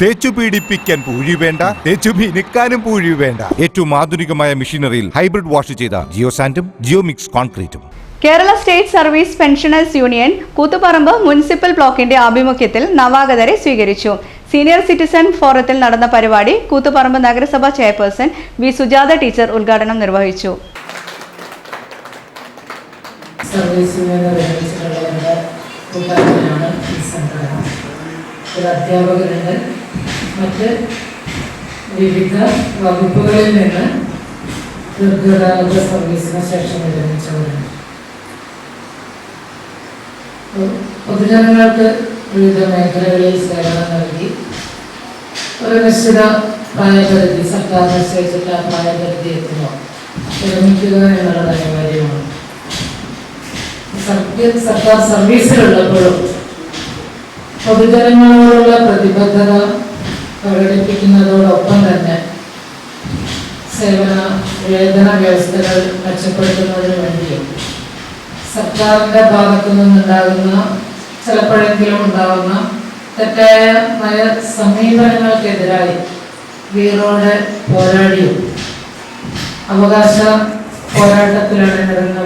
തേച്ചു പീഡിപ്പിക്കാൻ പൂഴി വേണ്ട തേച്ചു മിനുക്കാനും പൂഴി വേണ്ട. ഏറ്റവും ആധുനികമായ മെഷീനറിയിൽ ഹൈബ്രിഡ് വാഷ് ചെയ്ത ജിയോ സാൻഡും geo mix കോൺക്രീറ്റും. Kerala state service pensioners union Koothuparamba municipal ബ്ലോക്കിന്റെ ആഭിമുഖ്യത്തിൽ നവാഗതരെ സ്വീകരിച്ചു. സീനിയർ സിറ്റിസൺ ഫോറത്തിൽ നടന്ന പരിപാടി കൂത്തുപറമ്പ് നഗരസഭാ ചെയർപേഴ്സൺ വി സുജാത ടീച്ചർ ഉദ്ഘാടനം നിർവഹിച്ചു. അധ്യാപകരുണ്ട് മറ്റ് വിവിധ വകുപ്പുകളിൽ നിന്ന് ദീർഘകാല സർവീസിന് ശേഷം വിരമിച്ചവരാണ്. പൊതുജനങ്ങൾക്ക് വിവിധ മേഖലകളിൽ സേവനം നൽകി ഒരു നിശ്ചിത പ്രായപരിധി സർക്കാർ നിശ്ചയിച്ചിട്ട് ആ പ്രായപരിധി എത്തുമോ വിരമിക്കുക എന്നുള്ളത് അനിവാര്യമാണ് സർക്കാർ സർവീസിലുള്ളപ്പോഴും പൊതുജനങ്ങളോടുള്ള പ്രതിബദ്ധത പ്രകടിപ്പിക്കുന്നതോടൊപ്പം തന്നെ സേവന വേതന വ്യവസ്ഥകൾ മെച്ചപ്പെടുത്തുന്നതിന് വേണ്ടിയും സർക്കാരിന്റെ ഭാഗത്തു നിന്നുണ്ടാകുന്ന ചിലപ്പോഴെങ്കിലും ഉണ്ടാകുന്ന തെറ്റായ നയ സമീപനങ്ങൾക്കെതിരായി വീറോടെ പോരാടിയും അവകാശ പോരാട്ടത്തിലാണ് നിറഞ്ഞ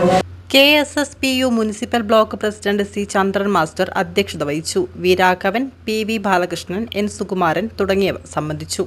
K S S P U municipal block president C Chandran master അധ്യക്ഷത വഹിച്ചു. V Raghavan P V Balakrishnan N Sukumaran തുടങ്ങിയവർ സംബന്ധിച്ചു.